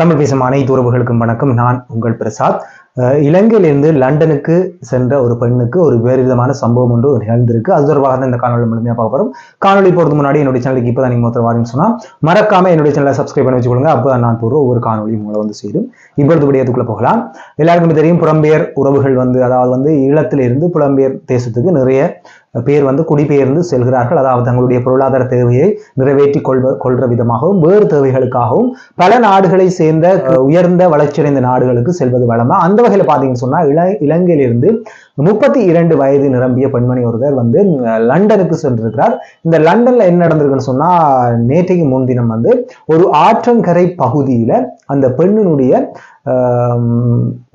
தமிழ் பேசும் அனைத்து உறவுகளுக்கும் வணக்கம். நான் உங்கள் பிரசாத். இலங்கையிலிருந்து லண்டனுக்கு சென்ற ஒரு பெண்ணுக்கு ஒரு வேறு விதமான சம்பவம் ஒன்று நிகழ்ந்திருக்கு. அது தொடர்பாக தான் இந்த காணொலி முழுமையாக பார்க்க போகிறோம் காணொலி போகிறது முன்னாடி என்னுடைய சேனலுக்கு இப்போ தான் நீங்கள் மொத்தம் வாரின்னு சொன்னால் மறக்காம என்னுடைய சேனலை சப்ஸ்கிரைப் பண்ணி வச்சுக்கொள்ளுங்க. அப்போ தான் நான் போடுற ஒவ்வொரு காணொலியும் உங்களை வந்து சேரும். இப்பொழுது விடயத்துக்குள்ள போகலாம். எல்லாருக்குமே தெரியும் புலம்பெயர் உறவுகள் வந்து அதாவது வந்து ஈழத்திலிருந்து புலம்பெயர் தேசத்துக்கு நிறைய பேர் வந்து குடிபெயர்ந்து செல்கிறார்கள். அதாவது தங்களுடைய பொருளாதார தேவையை நிறைவேற்றி கொள்வ கொள்ற விதமாகவும் வேறு தேவைகளுக்காகவும் பல நாடுகளை சேர்ந்த உயர்ந்த வளர்ச்சியடைந்த நாடுகளுக்கு செல்வது வளமா அந்த வகையில் பார்த்தீங்கன்னு சொன்னால் இல இலங்கையிலிருந்து முப்பத்தி இரண்டு வயது நிரம்பிய பெண்மணி ஒருவர் வந்து லண்டனுக்கு சென்றிருக்கிறார். இந்த லண்டன்ல என்ன நடந்திருக்குன்னு சொன்னா நேற்றைக்கு முன்தினம் வந்து ஒரு ஆற்றங்கரை பகுதியில அந்த பெண்ணினுடைய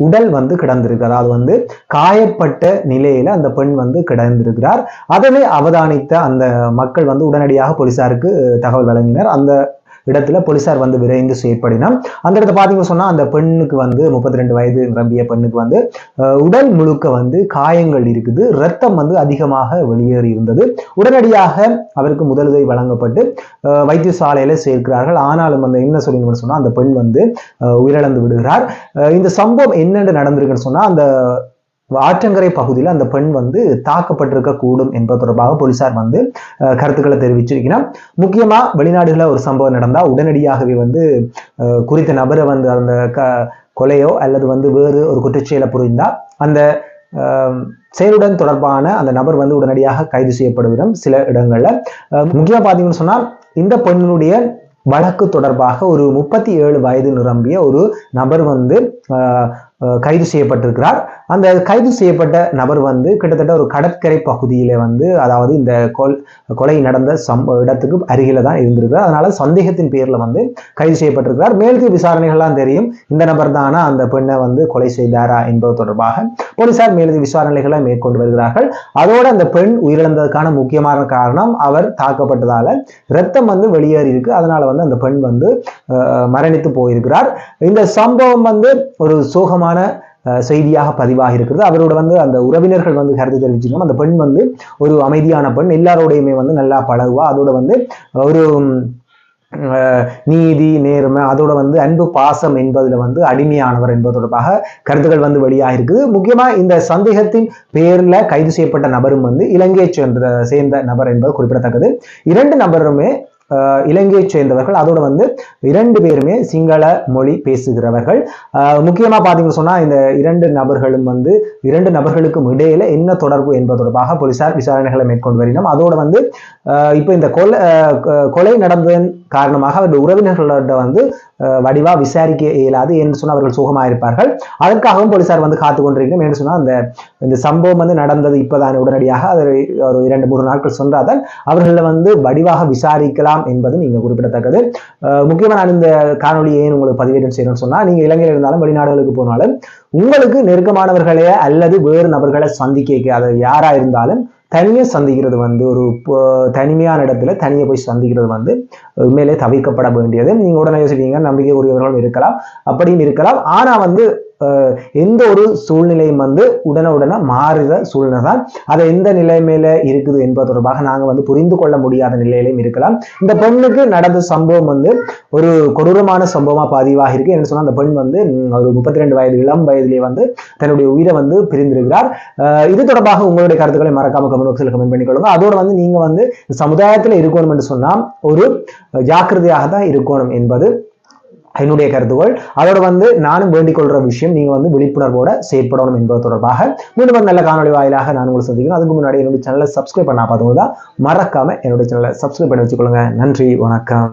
உடல் வந்து கிடந்திருக்கு அதாவது வந்து காயப்பட்ட நிலையில அந்த பெண் வந்து கிடந்திருக்கிறார். அதனை அவதானித்த அந்த மக்கள் வந்து உடனடியாக போலீசாருக்கு தகவல் வழங்கினர். அந்த இடத்துல போலீசார் வந்து விரைந்து செயற்படினா அந்த இடத்துல பார்த்தீங்கன்னு சொன்னா அந்த பெண்ணுக்கு வந்து முப்பத்தி ரெண்டு வயது நிரம்பிய பெண்ணுக்கு வந்து உடல் முழுக்க வந்து காயங்கள் இருக்குது ரத்தம் வந்து அதிகமாக வெளியேறி இருந்தது. உடனடியாக அவருக்கு முதலுதவி வழங்கப்பட்டு அஹ், வைத்தியசாலையில சேர்க்கிறார்கள். ஆனாலும் அந்த என்ன சொல்லிங்கன்னு சொன்னா அந்த பெண் வந்து உயிரிழந்து விடுகிறார். அஹ், இந்த சம்பவம் என்னென்று நடந்திருக்குன்னு சொன்னா அந்த ஆற்றங்கரை பகுதியில் அந்த பெண் வந்து தாக்கப்பட்டிருக்க கூடும் என்பது தொடர்பாக போலீசார் வந்து கருத்துக்களை தெரிவிச்சிருக்கிறார். முக்கியமா வெளிநாடுகளில் ஒரு சம்பவம் நடந்தா உடனடியாகவே வந்து அஹ், குறித்த நபரை வந்து அந்த க கொலையோ அல்லது வந்து வேறு ஒரு குற்றச்செயலை புரிந்தா அந்த செயலுடன் தொடர்பான அந்த நபர் வந்து உடனடியாக கைது செய்யப்படுகிறோம் சில இடங்கள்ல. அஹ், பார்த்தீங்கன்னு சொன்னா இந்த பெண்ணுடைய வழக்கு தொடர்பாக ஒரு முப்பத்தி ஏழு வயது நிரம்பிய ஒரு நபர் வந்து கைது செய்யப்பட்டிருக்கிறார். அந்த கைது செய்யப்பட்ட நபர் வந்து கிட்டத்தட்ட ஒரு கடற்கரை பகுதியில வந்து அதாவது இந்த கொல் கொலை நடந்த சம் இடத்துக்கு அருகில தான் இருந்திருக்கிறார். அதனால சந்தேகத்தின் பேர்ல வந்து கைது செய்யப்பட்டிருக்கிறார். மேலுக்கு விசாரணைகள்லாம் தெரியும். இந்த நபர் தானா அந்த பெண்ணை வந்து கொலை செய்தாரா என்பது தொடர்பாக போலீசார் மேலது விசாரணைகளை மேற்கொண்டு வருகிறார்கள். அதோட அந்த பெண் உயிரிழந்ததுக்கான முக்கியமான காரணம் அவர் தாக்கப்பட்டதால ரத்தம் வந்து வெளியேறி இருக்கு. அதனால வந்து அந்த பெண் வந்து மரணித்து போயிருக்கிறார். இந்த சம்பவம் வந்து ஒரு சோகமான முக்கியமான செய்தியாக பதிவாகி இருக்கிறது. அவரோட வந்து அந்த உறவினர்கள் வந்து கருத்து தெரிவிச்சிருக்கோம் அந்த பெண் வந்து ஒரு அமைதியான பெண். எல்லாரோடையுமே வந்து நல்லா பழகுவா. அதோட வந்து ஒரு நீதி நேர்மை அதோட வந்து அன்பு பாசம் என்பதில் வந்து அடிமையானவர் என்பது தொடர்பாக கருத்துக்கள் வந்து வெளியாக இருக்குது முக்கியமாக இந்த சந்தேகத்தின் பேரில் கைது செய்யப்பட்ட நபரும் வந்து இலங்கையை சேர்ந்த சேர்ந்த நபர் என்பது குறிப்பிடத்தக்கது. இரண்டு நபருமே இலங்கையை இலங்கையைச் சேர்ந்தவர்கள். அதோட வந்து இரண்டு பேருமே சிங்கள மொழி பேசுகிறவர்கள். அஹ், முக்கியமா சொன்னால் சொன்னா இந்த இரண்டு நபர்களும் வந்து இரண்டு நபர்களுக்கும் இடையில என்ன தொடர்பு என்பது தொடர்பாக போலீசார் விசாரணைகளை மேற்கொண்டு வருகிறோம் அதோட வந்து இப்போ இந்த கொலை அஹ், கொலை நடந்ததன் காரணமாக அவருடைய உறவினர்களோட வந்து வடிவா விசாரிக்க இயலாது என்று சொன்னால் அவர்கள் சுகமாக இருப்பார்கள் அதற்காகவும் போலீசார் வந்து காத்து கொண்டிருக்கணும் என்று சொன்னால் அந்த இந்த சம்பவம் வந்து நடந்தது இப்போதான் உடனடியாக அது ஒரு இரண்டு மூன்று நாட்கள் சொன்றாதான் அவர்களை வந்து வடிவாக விசாரிக்கலாம் என்பது நீங்கள் குறிப்பிடத்தக்கது. முக்கியமாக நான் இந்த காணொலி ஏன் உங்களுக்கு பதிவேற்றம் செய்யணும்னு சொன்னா நீங்க இலங்கையில் இருந்தாலும் வெளிநாடுகளுக்கு போனாலும் உங்களுக்கு நெருக்கமானவர்களே அல்லது வேறு நபர்களை சந்திக்க அது யாரா இருந்தாலும் தனியாக சந்திக்கிறது வந்து ஒரு தனிமையான இடத்துல தனியாக போய் சந்திக்கிறது வந்து உண்மையிலே தவிர்க்கப்பட வேண்டியது. நீங்கள் உடனே யோசிப்பீங்க நம்பிக்கை உரியவர்களும் இருக்கலாம் அப்படியும் இருக்கலாம். ஆனால் வந்து எந்த ஒரு சூழ்நிலையும் வந்து உடனே உடனே மாறுற சூழ்நிலை தான் அது எந்த நிலைமையில இருக்குது என்பது தொடர்பாக நாங்க வந்து புரிந்து கொள்ள முடியாத நிலையிலையும் இருக்கலாம். இந்த பெண்ணுக்கு நடந்த சம்பவம் வந்து ஒரு கொடூரமான சம்பவமா பதிவாக இருக்கு. என்று சொன்னால் அந்த பெண் வந்து ஒரு முப்பத்தி ரெண்டு வயது இளம் வயதிலே வந்து தன்னுடைய உயிரை வந்து பிரிந்திருக்கிறார். அஹ், இது தொடர்பாக உங்களுடைய கருத்துக்களை மறக்காம கமெண்ட் பாக்ஸில் கமெண்ட் பண்ணிக்கொள்ளுங்க. அதோட வந்து நீங்க வந்து சமுதாயத்தில் சமுதாயத்துல இருக்கணும் என்று சொன்னால் ஒரு ஜாக்கிரதையாக தான் இருக்கணும் என்பது என்னுடைய கருத்துக்கள் அதோட வந்து நானும் வேண்டிக் கொள்ற விஷயம் நீங்க வந்து விழிப்புணர்வோட செயற்படணும் என்பது தொடர்பாக. மீண்டும் நல்ல காணொலி வாயிலாக நான் உங்களை சந்திக்கிறேன். அதுக்கு முன்னாடி என்னுடைய சேனலை சப்ஸ்கிரைப் பண்ணா பார்த்தவங்க தான் மறக்காம என்னுடைய சேனலை சப்ஸ்கிரைப் பண்ணி வச்சுக்கொள்ளுங்க. நன்றி வணக்கம்.